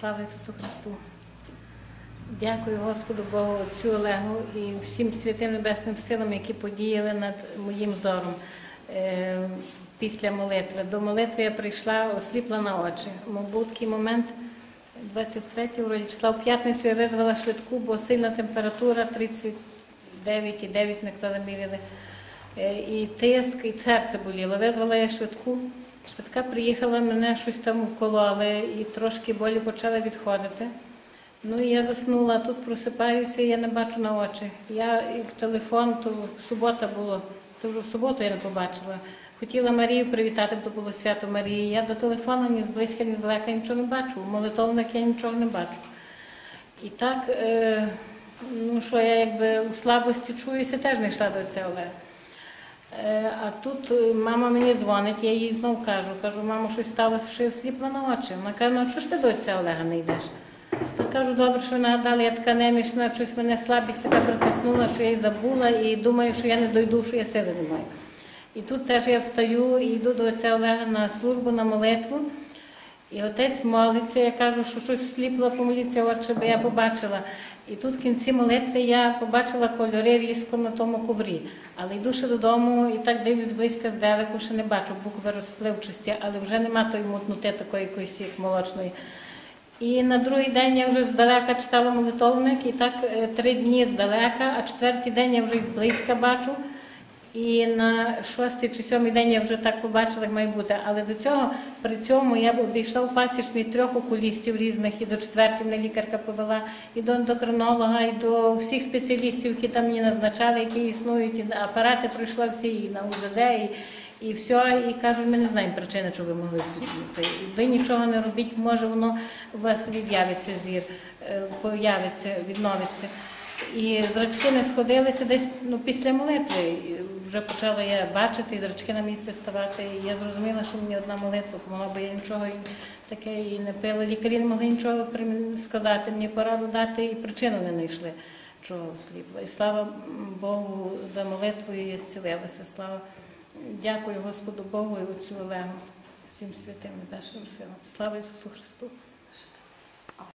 Слава Ісусу Христу! Дякую Господу Богу Отцю Олегу і всім святим небесним силам, які подіяли над моїм зором е, після молитви. До молитви я прийшла осліпла на очі. Був такий момент 23 вроді числа в п'ятницю я визвала швидку, бо сильна температура 39,9 не міряли. Е, І тиск, і серце боліло. Визвала я швидку. Швидка приїхала, мене щось там вкололи, і трошки болі почали відходити. Ну і я заснула, тут просипаюся, я не бачу на очі. Я і в телефон, то субота було, це вже в суботу я не побачила. Хотіла Марію привітати, бо було свято Марії. Я до телефону ні зблизька, ні здалека нічого не бачу. Молитовник я нічого не бачу. І так, е, ну що я якби у слабості чуюся, теж не йшла до цього. Е, А тут е, мама мені дзвонить, я їй знов кажу, кажу, мамо, щось сталося, що я осліпла на очі. Вона каже, ну чого ж ти до цього Олега не йдеш? Та кажу, добре, що нагадали, я така немічна, щось мене слабість така притиснула, що я й забула, і думаю, що я не дойду, що я сили не маю. І тут теж я встаю і йду до отця Олега на службу, на молитву. І отець молиться, я кажу, що щось сліпло, помоліться, от, щоб я побачила. І тут в кінці молитви я побачила кольори різко на тому коврі. Але йду ще додому і так дивлюсь близько здалеку, ще не бачу букви розпливчості, але вже нема тої мутноти такої якоїсь як молочної. І на другий день я вже здалека читала молитовник, і так е, три дні здалека, а четвертий день я вже зблизька бачу. І на шостий чи сьомий день я вже так побачила, як має бути. Але до цього при цьому я б обійшла в пасічний трьох окулістів різних, і до четвертої мене лікарка повела, і до ендокринолога, і до всіх спеціалістів, які там мені назначали, які існують, і апарати пройшла всі, і на УЗД, і, і все. І кажуть, ми не знаємо причини, чого ви могли сліпнути. Ви нічого не робіть, може воно у вас від'явиться зір, е, появиться, відновиться. І зрачки не сходилися десь ну, після молитви. І Вже почала я бачити, і зрачки на місце ставати. І я зрозуміла, що мені одна молитва помогла, бо я нічого і таке і не пила. Лікарі не могли нічого сказати, мені пораду дати, і причину не знайшли, чого сліпла. І слава Богу за молитвою я зцілилася. Слава. Дякую Господу Богу і Отцю Олегу, всім святим небесним силам. Слава Ісусу Христу!